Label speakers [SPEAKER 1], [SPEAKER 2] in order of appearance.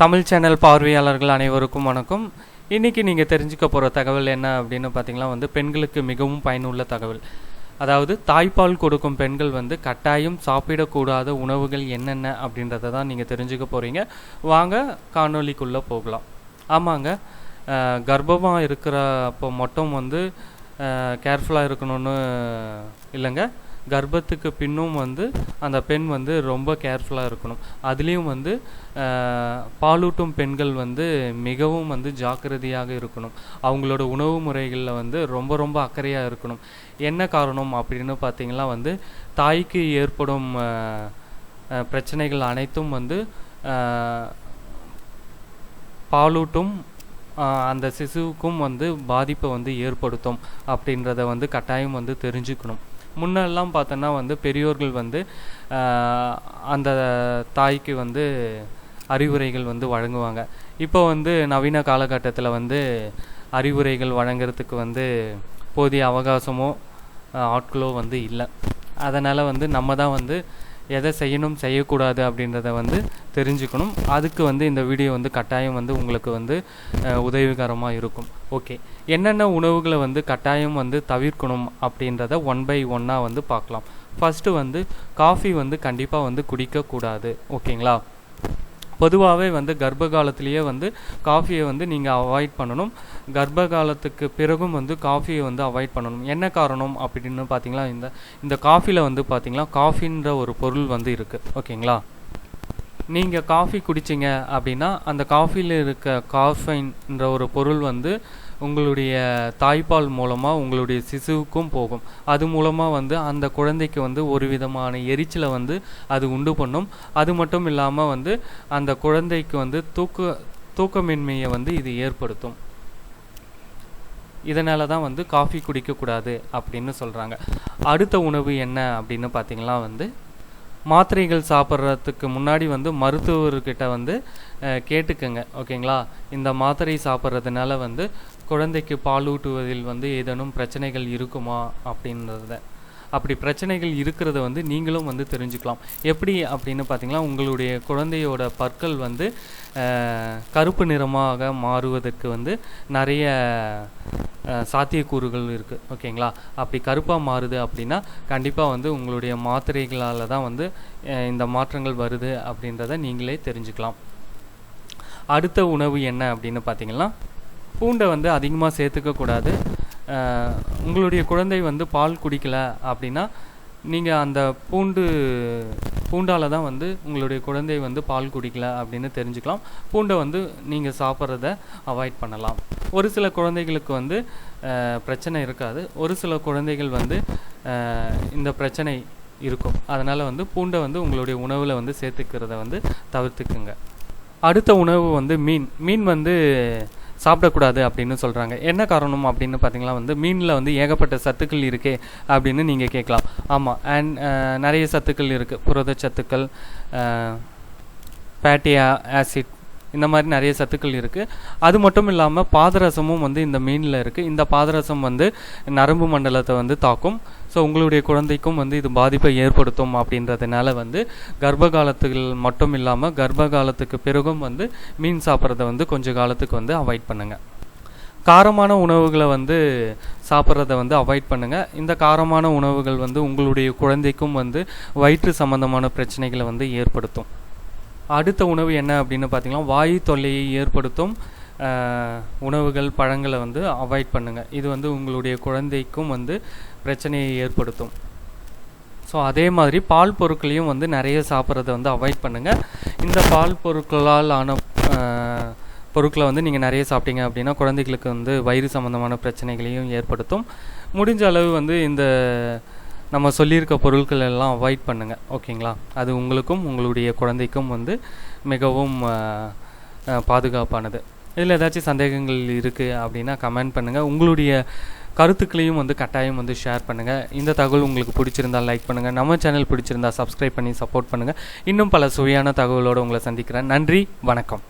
[SPEAKER 1] Tamil channel பார்வையாளர்கள் அனைவருக்கும் வணக்கம். இன்றைக்கி நீங்கள் தெரிஞ்சுக்க போகிற தகவல் என்ன அப்படின்னு பார்த்தீங்கன்னா வந்து பெண்களுக்கு மிகவும் பயனுள்ள தகவல். அதாவது தாய்ப்பால் கொடுக்கும் பெண்கள் வந்து கட்டாயம் சாப்பிடக்கூடாத உணவுகள் என்னென்ன அப்படின்றத தான் நீங்கள் தெரிஞ்சுக்க போகிறீங்க வாங்க காணொளிக்குள்ளே போகலாம். ஆமாங்க கர்ப்பமாக இருக்கிற அப்போ மட்டும் வந்து கேர்ஃபுல்லாக இருக்கணும்னு இல்லைங்க. கர்ப்பத்துக்கு பின்னும் வந்து அந்த பெண் வந்து ரொம்ப கேர்ஃபுல்லாக இருக்கணும். அதுலேயும் வந்து பாலூட்டும் பெண்கள் வந்து மிகவும் வந்து ஜாக்கிரதையாக இருக்கணும். அவங்களோட உணவு முறைகளில் வந்து ரொம்ப ரொம்ப அக்கறையாக இருக்கணும். என்ன காரணம் அப்படின்னு பார்த்தீங்கன்னா வந்து தாய்க்கு ஏற்படும் பிரச்சனைகள் அனைத்தும் வந்து பாலூட்டும் அந்த சிசுவுக்கும் வந்து பாதிப்பை வந்து ஏற்படுத்தும் அப்படின்றத வந்து கட்டாயம் வந்து தெரிஞ்சுக்கணும். முன்னெல்லாம் பார்த்தோன்னா வந்து பெரியோர்கள் வந்து அந்த தாய்க்கு வந்து அறிவுரைகள் வந்து வழங்குவாங்க. இப்போ வந்து நவீன காலகட்டத்தில் வந்து அறிவுரைகள் வழங்குறதுக்கு வந்து போதிய அவகாசமோ ஆட்களோ வந்து இல்லை. அதனால் வந்து நம்ம தான் வந்து எதை செய்யணும் செய்யக்கூடாது அப்படின்றத வந்து தெரிஞ்சுக்கணும். அதுக்கு வந்து இந்த வீடியோ வந்து கட்டாயம் வந்து உங்களுக்கு வந்து உதவிகரமாக இருக்கும். ஓகே என்னென்ன உணவுகளை வந்து கட்டாயம் வந்து தவிர்க்கணும் அப்படின்றத ஒன் பை ஒன்னாக வந்து பார்க்கலாம். ஃபஸ்ட்டு வந்து காஃபி வந்து கண்டிப்பாக வந்து குடிக்கக்கூடாது. ஓகேங்களா பொதுவாகவே வந்து கர்ப்ப காலத்திலேயே வந்து காஃபியை வந்து நீங்கள் அவாய்ட் பண்ணணும். கர்ப்ப காலத்துக்கு பிறகும் வந்து காஃபியை வந்து அவாய்ட் பண்ணணும். என்ன காரணம் அப்படின்னு பார்த்தீங்களா இந்த இந்த காஃபியில் வந்து பார்த்தீங்களா காஃபின்ற ஒரு பொருள் வந்து இருக்குது ஓகேங்களா? நீங்கள் காஃபி குடிச்சிங்க அப்படின்னா அந்த காஃபியில் இருக்க காஃபைன்ற ஒரு பொருள் வந்து உங்களுடைய தாய்ப்பால் மூலமாக உங்களுடைய சிசுவுக்கும் போகும். அது மூலமாக வந்து அந்த குழந்தைக்கு வந்து ஒரு விதமான எரிச்சலை வந்து அது உண்டு பண்ணும். அது மட்டும் இல்லாமல் வந்து அந்த குழந்தைக்கு வந்து தூக்க தூக்கமின்மையை வந்து இது ஏற்படுத்தும். இதனால தான் வந்து காஃபி குடிக்கக்கூடாது அப்படின்னு சொல்கிறாங்க அடுத்த உணவு என்ன அப்படின்னு பார்த்தீங்களா வந்து மாத்திரைகள் சாப்பிட்றதுக்கு முன்னாடி வந்து மருத்துவர்கிட்ட வந்து அஹ், கேட்டுக்கங்க. ஓகேங்களா? இந்த மாத்திரை சாப்பிட்றதுனால வந்து குழந்தைக்கு பாலூட்டுவதில் வந்து ஏதேனும் பிரச்சனைகள் இருக்குமா அப்படின்றத. அப்படி பிரச்சனைகள் இருக்கிறத வந்து நீங்களும் வந்து தெரிஞ்சுக்கலாம். எப்படி அப்படின்னு பார்த்தீங்கன்னா உங்களுடைய குழந்தையோட பற்கள் வந்து கருப்பு நிறமாக மாறுவதற்கு வந்து நிறைய சாத்தியக்கூறுகள் இருக்குது ஓகேங்களா? அப்படி கருப்பாக மாறுது அப்படின்னா கண்டிப்பாக வந்து உங்களுடைய மாத்திரைகளால் தான் வந்து இந்த மாற்றங்கள் வருது அப்படின்றத நீங்களே தெரிஞ்சுக்கலாம். அடுத்த உணவு என்ன அப்படின்னு பார்த்தீங்கன்னா பூண்டை வந்து அதிகமாக சேர்த்துக்க கூடாது. உங்களுடைய குழந்தை வந்து பால் குடிக்கல அப்படின்னா நீங்கள் அந்த பூண்டு பூண்டால் தான் வந்து உங்களுடைய குழந்தை வந்து பால் குடிக்கல அப்படின்னு தெரிஞ்சுக்கலாம். பூண்டை வந்து நீங்கள் சாப்பிட்றத அவாய்ட் பண்ணலாம். ஒரு சில குழந்தைகளுக்கு வந்து பிரச்சனை இருக்காது. ஒரு சில குழந்தைகள் வந்து இந்த பிரச்சனை இருக்கும். அதனால் வந்து பூண்டை வந்து உங்களுடைய உணவில் வந்து சேர்த்துக்கிறத வந்து தவிர்த்துக்குங்க. அடுத்த உணவு வந்து மீன். மீன் வந்து சாப்பிடக்கூடாது அப்படின்னு சொல்கிறாங்க என்ன காரணம் அப்படின்னு பார்த்தீங்கன்னா வந்து மீனில் வந்து ஏகப்பட்ட சத்துக்கள் இருக்கே அப்படின்னு நீங்கள் கேட்கலாம். ஆமாம் அண்ட் நிறைய சத்துக்கள் இருக்குது புரத சத்துக்கள் ஃபேட்டி ஆசிட் இந்த மாதிரி நிறைய சத்துக்கள் இருக்குது அது மட்டும் இல்லாமல் பாதரசமும் வந்து இந்த மீனில் இருக்குது இந்த பாதரசம் வந்து நரம்பு மண்டலத்தை வந்து தாக்கும். ஸோ உங்களுடைய குழந்தைக்கும் வந்து இது பாதிப்பை ஏற்படுத்தும் அப்படின்றதுனால வந்து கர்ப்ப காலத்தில் மட்டும் இல்லாமல் கர்ப்ப காலத்துக்கு பிறகும் வந்து மீன் சாப்பிட்றத வந்து கொஞ்சம் காலத்துக்கு வந்து அவாய்ட் பண்ணுங்கள் காரமான உணவுகளை வந்து சாப்பிட்றத வந்து அவாய்ட் பண்ணுங்கள் இந்த காரமான உணவுகள் வந்து உங்களுடைய குழந்தைக்கும் வந்து வயிற்று சம்பந்தமான பிரச்சனைகளை வந்து ஏற்படுத்தும். அடுத்த உணவு என்ன அப்படின்னு பார்த்தீங்கன்னா வாயு தொல்லையை ஏற்படுத்தும் உணவுகள் பழங்களை வந்து அவாய்ட் பண்ணுங்கள் இது வந்து உங்களுடைய குழந்தைக்கும் வந்து பிரச்சனையை ஏற்படுத்தும். ஸோ அதே மாதிரி பால் பொருட்களையும் வந்து நிறைய சாப்பிட்றத வந்து அவாய்ட் பண்ணுங்கள் இந்த பால் பொருட்களால் ஆன பொருட்களை வந்து நீங்கள் நிறைய சாப்பிட்டீங்க அப்படின்னா குழந்தைகளுக்கு வந்து வயிறு சம்மந்தமான பிரச்சனைகளையும் ஏற்படுத்தும். முடிஞ்ச அளவு வந்து இந்த நம்ம சொல்லியிருக்க பொருட்கள் எல்லாம் அவாய்ட் பண்ணுங்கள் ஓகேங்களா? அது உங்களுக்கும் உங்களுடைய குழந்தைக்கும் வந்து மிகவும் பாதுகாப்பானது. இதில் ஏதாச்சும் சந்தேகங்கள் இருக்குது அப்படின்னா கமெண்ட் பண்ணுங்கள் உங்களுடைய கருத்துக்களையும் வந்து கட்டாயம் வந்து ஷேர் பண்ணுங்கள் இந்த தகவல் உங்களுக்கு பிடிச்சிருந்தா லைக் பண்ணுங்கள் நம்ம சேனல் பிடிச்சிருந்தா சப்ஸ்கிரைப் பண்ணி சப்போர்ட் பண்ணுங்கள் இன்னும் பல சுவையான தகவலோடு உங்களை சந்திக்கிறேன். நன்றி வணக்கம்.